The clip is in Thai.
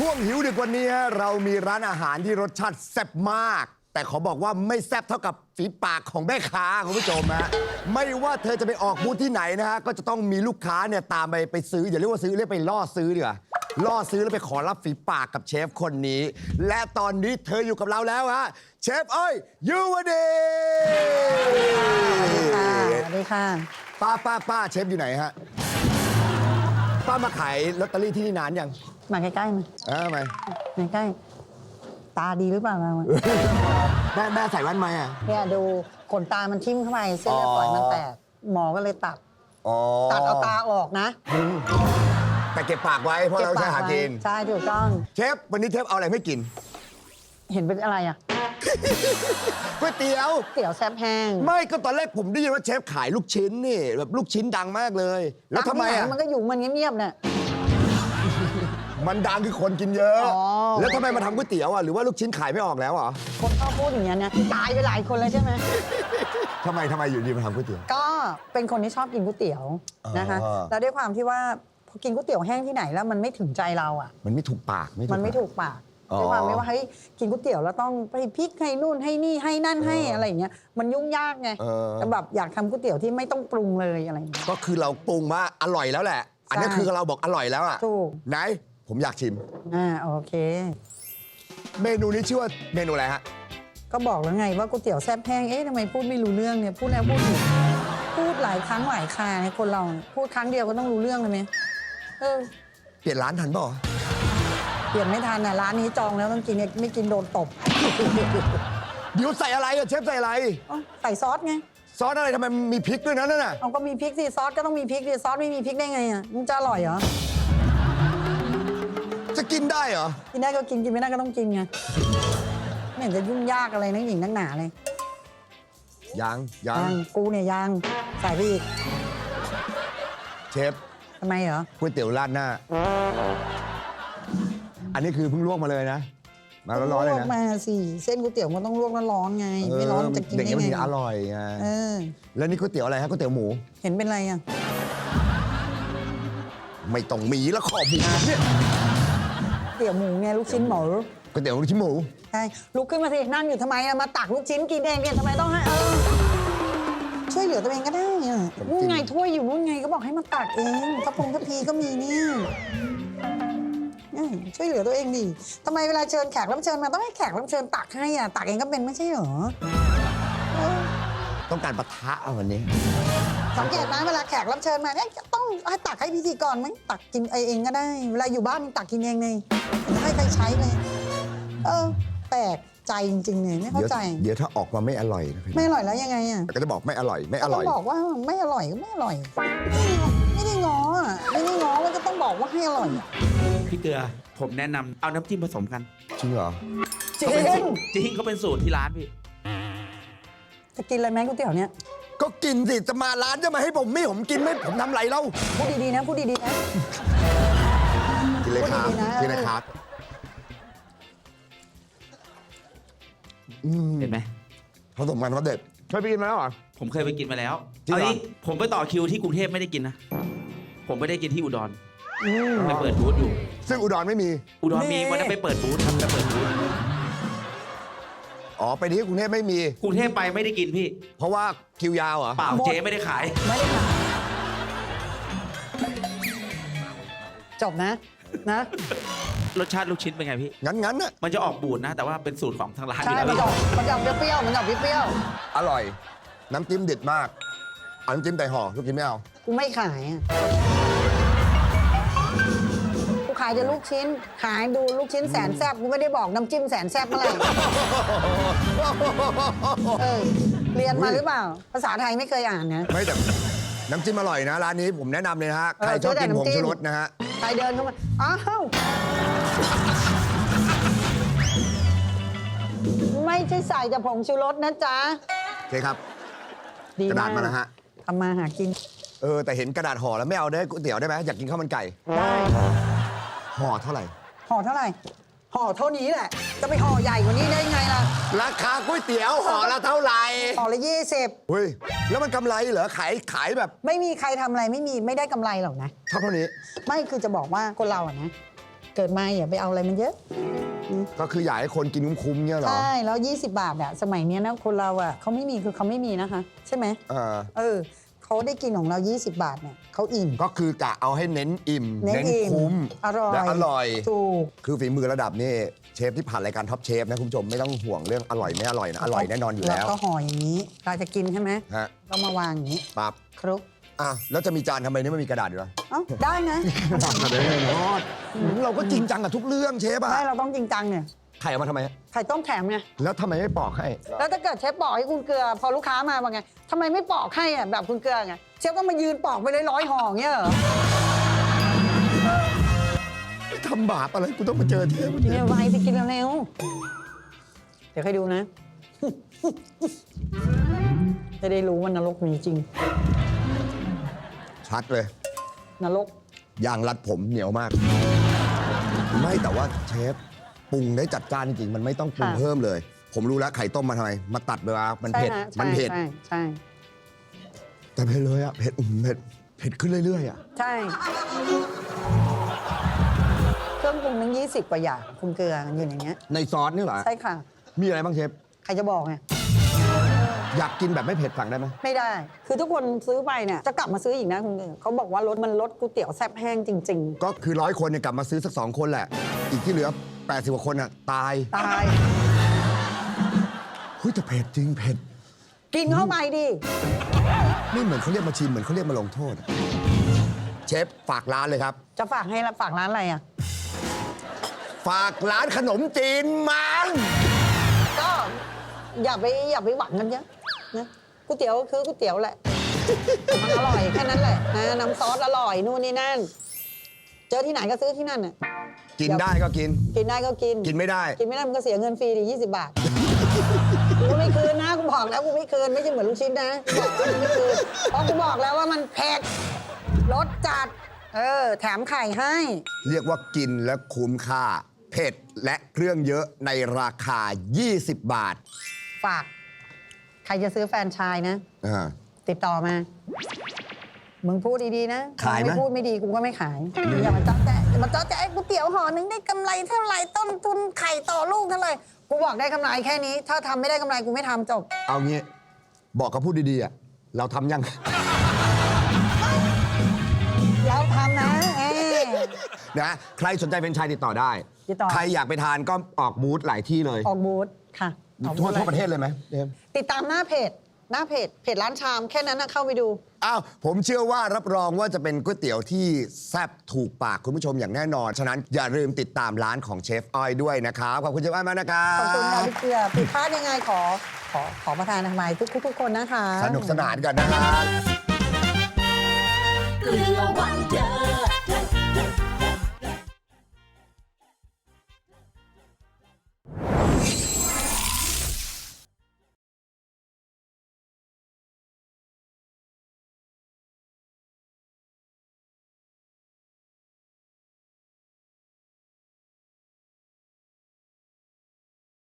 ช่วงหิวดึกวันนี้ฮะเรามีร้านอาหารที่รสชาติแซ่บมาก แต่ขอบอกว่าไม่แซ่บเท่ากับฝีปากของแม่ค้าคุณผู้ชมฮะไม่ว่าเธอจะไปออกบูธที่ไหนนะฮะก็จะต้องมีลูกค้าเนี่ยตามไปไปซื้ออย่าเรียกว่าซื้อเรียกไปล่อซื้อดีกว่าล่อซื้อแล้วไปขอรับฝีปากกับเชฟคนนี้ และตอนนี้เธออยู่กับเราแล้วฮะเชฟเอ้ยยูวดีค่ะสวัสดีค่ะ ป้าป้าป้าเชฟอยู่ไหนฮะป้ามาขายลอตเตอรี่ที่นี่นานยัง มาใกล้ๆมาเออทำไมใกล้ๆตาดีหรือเปล่าเราแม่แม่ใส่แว่นไหมอะ เนี่ยดูขนตามันทิ่มเข้าไปเส้นเลือดฝอยมันแตก หมอก็เลยตัด อ๋อตัดเอาตาออกนะแต่เก็บปากไว้เพราะเราใช้หากิน ใช่ถูกต้อง เชฟวันนี้เชฟเอาอะไรไม่กิน เห็นเป็นอะไรอะก๋วยเตี๋ยว เตี๋ยวแซ่บแห้งไม่ก็ตอนแรกผมได้ยินว่าเชฟขายลูกชิ้นนี่แบบลูกชิ้นดังมากเลย แล้วทำไมที่หนอะมันก็อยู่มันเงียบๆเนี่ย มันดังคือคนกินเยอะ อ๋อ แล้วทำไมมาทำก๋วยเตี๋ยวอะหรือว่าลูกชิ้นขายไม่ออกแล้วเหรอคนชอบพูดอย่างเงี้ยนะตายไปหลายคนแล้วใช่ไหม ทำไมทำไมอยู่ดีมาทำก๋วยเตี๋ยว ก็เป็นคนที่ชอบกินก๋วยเตี๋ยวนะคะอ๋อแล้วด้วยความที่ว่าพอกินก๋วยเตี๋ยวแห้งที่ไหนแล้วมันไม่ถึงใจเราอะ มันไม่ถูกปากไม่ถูกมันไม่ปากถูกปากอ๋อด้วยความไม่ว่าเฮ้ยกินก๋วยเตี๋ยวแล้วต้องไปพริกให้นู่นให้นี่ให้นั่นให้อะไรอย่างเงี้ยมันยุ่งยากไงเออ แต่แบบอยากทำก๋วยเตี๋ยวที่ไม่ต้องปรุงเลยอะไรอย่างเงี้ย ก็คือเราปรุงว่าอร่อยแล้วแหละ อันนี้ใช่ คือเราบอกอร่อยแล้วอะถูก ไหน ผมอยากชิม อ่าโอเค เมนูนี้ชื่อว่าเมนูอะไรฮะ ก็บอกแล้วไงว่าก๋วยเตี๋ยวแซ่บแห้ง เอ๊ะทำไมพูดไม่รู้เรื่องเนี่ย พูดแล้วพูดอีกพูดหลายครั้งหลายคราเนี่ยคนเราพูดครั้งเดียวก็ต้องรู้เรื่องเลยไหมเออ เปลี่ยนร้านทันเปล่าเปลี่ยนไม่ทันอะร้านนี้จองแล้วต้องกินเนี่ยไม่กินโดนตบเดี๋ยวใส่อะไรอะเชฟใส่อะไร เอ้าใส่ซอสไงซอสอะไรทำไมมีพริกด้วยนะนั่นน่ะ เอาก็มีพริกสิซอสก็ต้องมีพริกสิซอสไม่มีพริกได้ไงอะมันจะอร่อยเหรอ จะกินได้เหรอ กินได้ก็กินกินไม่ได้ก็ต้องกินไงไม่เห็นจะยุ่งยากอะไรนักหญิงนักหนาเลยยังยังยังกูเนี่ยยังใส่ไปอีกเชฟทำไมเหรอก๋วยเตี๋ยวราดหน้า อันนี้คือเพิ่งลวกมาเลยนะ มาร้อนๆเลยลวนะกมาสิเส้นก๋วยเตี๋ยวมันต้องลวกร้อนๆไง ไม่ร้อนจะกินเด็กได้มันไงถึงอร่อยไงเออ แล้วนี่ก๋วยเตี๋ยวอะไรฮะก๋วยเตี๋ยวหมู เห็นเป็นไรอะ ไม่ต้องมีแล้วขอบหมูเนี่ย เตี๋ยวหมูไงลูกชิ้นหมูก๋วยเตี๋ยวลูกชิ้นหมูใช่ลุกขึ้นมาสินั่งอยู่ทำไมอะมาตักลูกชิ้นกินเองเนี่ยทำไมต้องให้เออช่วยเหลือตัวเองก็ได้อะนู่นไงถ้วยอยู่นู่นไงก็บอกให้มาตักเองกระพงกระพีก็มีเนี่ยเนี่ยช่วยเหลือตัวเองดิทำไมเวลาเชิญแขกรับเชิญมาต้องให้แขกรับเชิญตักให้อะตักเองก็เป็นไม่ใช่เหรอเออต้องการปะทะเอาวันนี้ สังเกตนะเวลาแขกรับเชิญมาเนี่ยต้องให้ตักให้พิธีกรไหมตักกินเองก็ได้ เวลาอยู่บ้านตักกินเองเลยไม่ให้ใครใช้เลย เออ แปลกใจจริงๆเนี่ยไม่เข้าเดี๋ยวใจ เดี๋ยวถ้าออกมาไม่อร่อยนะครับไม่อร่อยแล้วยังไงอะก็จะบอกไม่อร่อยไม่อก็ต้ร่ออยงบอกว่าไม่อร่อยก็ไม่อร่อย ไม่ได้ง้ออะไม่ได้ง้อมันก็ต้องบอกว่าให้อร่อยอะพี่เกลือผมแนะนำเอาน้ำจิ้มผสมกันจริงเหรอจริเขาเป็นสูงตรจริงเขาเป็นสูตรที่ร้านพี่จะกินอะไรไหมก๋วยเตี๋ยวเนี่ย ก็กินสิจะมาร้านจะมาให้ผมไม่ผมกินไม่ผมทำไรเล่าพูดดีๆนะพูดดีๆนะ กินเลยครับพูดดีๆนะกินเลยครับอืมเห็นไหมผสมกันเขาเด็ด เคยไปกินมาแล้วเหรอ ผมเคยไปกินมาแล้วจริงเอาเหรอนี้ผมไปต่อคิวที่กรุงเทพไม่ได้กินนะ ผมไม่ได้กินที่อุดรอืมไปเปิดบูธอยู่ ซึ่งอุดรไม่มี อุดรมีนี่ วันนั้นไปเปิดบูธครับไปเปิดบูธ อ๋อไปที่กรุงเทพไม่มี กรุงเทพไปไม่ได้กินพี่ เพราะว่าคิวยาวเหรอเปล่าเจ๊ไม่ได้ขาย ไม่ได้ค่ะจบนะนะ รสชาติลูกชิ้นเป็นไงพี่ งั้นงั้นน่ะมันจะออกบูดนะ แต่ว่าเป็นสูตรของทางร้านอใช่ยู่แล้วมันพี่จะออกมันจะออกเปรี้ยวๆมันจะออกเปรี้ยวอร่อย น้ำจิ้มเด็ดมากเอาน้ำจิ้มแต่ห่อลูกกินไม่เอาๆกูไม่ขายอะกูขายแต่ลูกชิ้น ขายดูลูกชิ้นแสนแซ่บกูไม่ได้บอกน้ำจิ้มแสนแซ่บเมื่อไหร่เออเรียนมาหรือเปล่า ภาษาไทยไม่เคยอ่านนะไม่แต่น้ำจิ้มอร่อยนะ ร้านนี้ผมแนะนำเลยนะฮะเออใครชอบซื้อแต่กินผงน้ำจิ้ชูมรสนะฮะ ใครเดินเข้ามา อ้าว ไม่ใช่ใส่แต่ผงชูรสนะจ๊ะโอเคครับ ดีกระมาดากษมานะฮะทำมาหากิน เออ แต่เห็นกระดาษห่อแล้วไม่เอาได้ก๋วยเตี๋ยวได้ไหมอยากกินข้าวมันไก่ ได้ ห่อเท่าไหร่ ห่อเท่าไหร่ ห่อเท่านี้แหละ จะไปห่อใหญ่กว่านี้ได้ไงล่ะ ราคาก๋วยเตี๋ยวห่อละเท่าไหร่ห่อละยี่สิบเฮ้ย แล้วมันกำไรเหรอ ขายขายแบบไม่มีใครทำอะไรไม่มีไม่ได้กำไรหรอกนะ เท่าเท่านี้ ไม่คือจะบอกว่าคนเราอะนะ เกิดมาอย่าไปเอาอะไรมันเยอะ ก็คืออยากให้คนกินคุ้มๆเนี่ยเหรอใช่ แล้ว 20 บาทอะสมัยเนี้ยนะคนเราอะเขาไม่มีคือเขาไม่มีนะคะ ใช่ไหม เออ เออ เขาได้กินของเรา 20 บาทเนี่ยเขาอิ่ม ก็คือกะเอาให้เน้นอิ่ม เน้นอิ่มคุ้มอร่อยและอร่อย ถูก คือฝีมือระดับนี่เชฟที่ผ่านรายการท็อปเชฟนะคุณผู้ชมไม่ต้องห่วงเรื่องอร่อยไม่อร่อยนะ อร่อยแน่นอนอยู่แล้ว ก็ห่ออย่างนี้ เราจะกินใช่ไหมฮะก็มาวางอย่างนี้ปั๊บครุกอะแล้วจะมีจานทำไมนี่ไม่มีกระดาษอยู่วะเอ้าได้นะเราก็จริงจังกับทุกเรื่องเชฟอะได้เราต้องจริงจังเนี่ย ไข่เอามาทำไมฮะไข่ต้มแถมไง แล้วทำไมไม่ปอกให้ แล้วถ้าเกิดเชฟปอกให้คุณเกลือ พอลูกค้ามาว่าไงทำไมไม่ปอกให้อะแบบคุณเกลือไงเชฟก็มายืนปอกไปเลยร้อยห่ออย่างเงี้ยเหรอทำบาปอะไรกูต้องมาเจอเชฟเนี่ยไวไปกินเร็วๆเดี๋ยวให้ดูนะ จะได้รู้ว่านรกมีจริง ชัดเลย นรก ยางรัดผมเหนียวมาก ไม่แต่ว่าเชฟ ปรุงได้จัดจ้านจริงๆมันไม่ต้องปรุงค่ะเพิ่มเลย ผมรู้แล้วไข่ต้มมาทำไมมาตัดเวลามันเผ็ดใช่ฮะมันเผ็ด ใช่ใช่แต่เผ็ดเลยอะเผ็ดอืมเผ็ดเผ็ดขึ้นเรื่อยๆอะใช่ เครื่องปรุงทั้ง20 กว่าอย่างคุณเกลืออยู่ในเนี้ย ในซอสนี่เหรอใช่ค่ะ มีอะไรบ้างเชฟใครจะบอกไงอยากกินแบบไม่เผ็ดสั่งได้ไหมไม่ได้ คือทุกคนซื้อไปเนี่ยจะกลับมาซื้ออีกนะคุณเกลือเขาบอกว่ารสมันรสก๋วยเตี๋ยวแซ่บแห้งจริง ก็คือร้อยคนเนี่ยกลับมาซื้อสักสองคนแหละ อีกที่เหลือ 80กว่าคนอะตายๆตาย เฮ้ยแต่เผ็ดจริงเผ็ด กินเข้าไปดินี่เหมือนเขาเรียกมาชิมเหมือนเขาเรียกมาลงโทษอะเชฟฝากร้านเลยครับ จะฝากให้ละฝากร้านอะไรอะ ฝากร้านขนมจีนมันก็อย่าไปอย่าไปหวังกันเยอะนะก๋วยเตี๋ยวคือก๋วยเตี๋ยวแหละมันอร่อยแค่นั้นแหละนะน้ำซอสอร่อยนู่นนี่นั่น เจอที่ไหนก็ซื้อที่นั่นน่ะ กินได้ก็กิน กินได้ก็กิน กินไม่ได้ กินไม่ได้มันก็เสียเงินฟรีดิ20บาท กูไม่คืนนะกูบอกแล้วกูไม่คืนไม่ใช่เหมือนลูกชิ้นนะบอกแล้วกูไม่คืนเพราะกูบอกแล้วว่ามันเผ็ดรสจัด เออ แถมไข่ให้ เรียกว่ากินและคุ้มค่า เผ็ดและเครื่องเยอะในราคา 20 บาทฝาก ใครจะซื้อแฟรนไชายนะ อ่า ติดต่อมา มึงพูดดีๆนะขายไหม ไม่พูดไม่ดีกูก็ไม่ขายอย่ามาเจ้าแจ๊ะอย่ามาเจ้าแจ๊ะก๋วย เตี๋ยวห่อนึงได้กำไรเท่าไหร่ต้นทุนไข่ต่อลูกเท่าไหร่กูบอกได้กำไรแค่นี้ ถ้าทำไม่ได้กำไรกูไม่ทำจบ เอางี้ บอกกับพูดดีๆอะเราทำยัง แล้วทำนะเอ้ย นะใครสนใจเป็นไชายติดต่อได้ ติดต่อ ใครอยากไปทานก็ออกบูธหลายที่เลย ออกบูธค่ะออกทั่บูวธทั่วลยประเทศเลยไหมเดมติดตามหน้าเพจ หน้าเพจเพจร้านชามแค่นั้นนะเข้าไปดู อ้าวผมเชื่อว่ารับรองว่าจะเป็นก๋วยเตี๋ยวที่แซ่บถูกปากคุณผู้ชมอย่างแน่นอน ฉะนั้นอย่าลืมติดตามร้านของเชฟอ้อยด้วยนะครับ ขอบคุณเชฟอ้อยมากนะครับขอบคุณค่ะพี่เกลือผิดพลาดยังไงขอ ขอขอประทานทำไมทุกทุกทุกคนนะคะ สนุกสนานกันนะครับเกลือวันเดิ